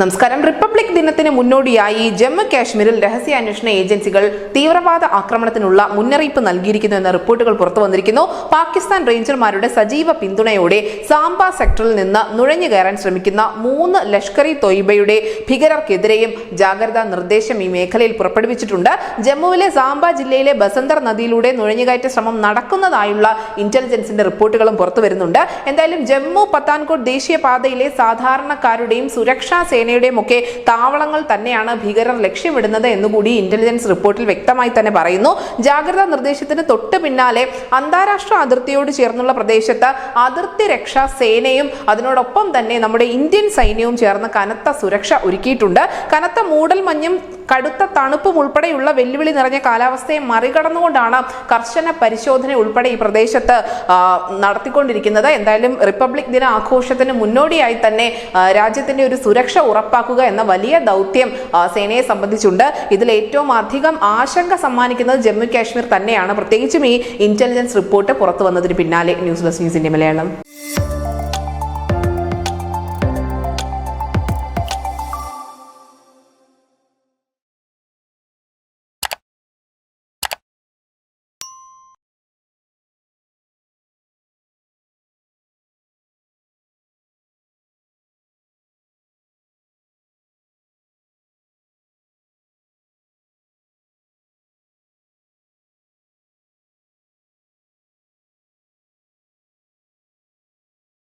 നമസ്കാരം. റിപ്പബ്ലിക് ദിനത്തിന് മുന്നോടിയായി ജമ്മു കാശ്മീരിൽ രഹസ്യാന്വേഷണ ഏജൻസികൾ തീവ്രവാദ ആക്രമണത്തിനുള്ള മുന്നറിയിപ്പ് നൽകിയിരിക്കുന്നു എന്ന റിപ്പോർട്ടുകൾ പുറത്തു വന്നിരിക്കുന്നു. പാകിസ്ഥാൻ റേഞ്ചർമാരുടെ സജീവ പിന്തുണയോടെ സാംബ സെക്ടറിൽ നിന്ന് നുഴഞ്ഞു കയറാൻ ശ്രമിക്കുന്ന മൂന്ന് ലഷ്കർ ഇ തൊയ്ബയുടെ ഭീകരർക്കെതിരെയും ജാഗ്രതാ നിർദ്ദേശം ഈ മേഖലയിൽ പുറപ്പെടുവിച്ചിട്ടുണ്ട്. ജമ്മുവിലെ സാംബ ജില്ലയിലെ ബസന്തർ നദിയിലൂടെ നുഴഞ്ഞുകയറ്റ ശ്രമം നടക്കുന്നതായുള്ള ഇന്റലിജൻസിന്റെ റിപ്പോർട്ടുകളും പുറത്തു വരുന്നുണ്ട്. എന്തായാലും ജമ്മു പത്താൻകോട്ട് ദേശീയപാതയിലെ സാധാരണക്കാരുടെയും സുരക്ഷാ സേനയുടെയും ഒക്കെ താവളങ്ങൾ തന്നെയാണ് ഭീകരർ ലക്ഷ്യമിടുന്നത് എന്നുകൂടി ഇന്റലിജൻസ് റിപ്പോർട്ടിൽ വ്യക്തമായി തന്നെ പറയുന്നു. ജാഗ്രതാ നിർദ്ദേശത്തിന് തൊട്ട് പിന്നാലെ അന്താരാഷ്ട്ര അതിർത്തിയോട് ചേർന്നുള്ള പ്രദേശത്ത് അതിർത്തി രക്ഷാ സേനയും അതിനോടൊപ്പം തന്നെ നമ്മുടെ ഇന്ത്യൻ സൈന്യവും ചേർന്ന് കനത്ത സുരക്ഷ ഒരുക്കിയിട്ടുണ്ട്. കനത്ത മൂടൽ മഞ്ഞും കടുത്ത തണുപ്പും ഉൾപ്പെടെയുള്ള വെല്ലുവിളി നിറഞ്ഞ കാലാവസ്ഥയെ മറികടന്നുകൊണ്ടാണ് കർശന പരിശോധന ഉൾപ്പെടെ ഈ പ്രദേശത്ത് നടത്തിക്കൊണ്ടിരിക്കുന്നത്. എന്തായാലും റിപ്പബ്ലിക് ദിന ആഘോഷത്തിന് മുന്നോടിയായി തന്നെ രാജ്യത്തിന്റെ ഒരു സുരക്ഷ ഉറപ്പാക്കുക എന്ന വലിയ ദൗത്യം സേനയെ സംബന്ധിച്ചുണ്ട്. ഇതിൽ ഏറ്റവും അധികം ആശങ്ക സമ്മാനിക്കുന്നത് ജമ്മു കാശ്മീർ തന്നെയാണ്. പ്രത്യേകിച്ചും ഈ ഇന്റലിജൻസ് റിപ്പോർട്ട് പുറത്തു വന്നതിന് പിന്നാലെ ന്യൂസ് ഡെസ്ക് ന്യൂസിന്റെ മലയാളം.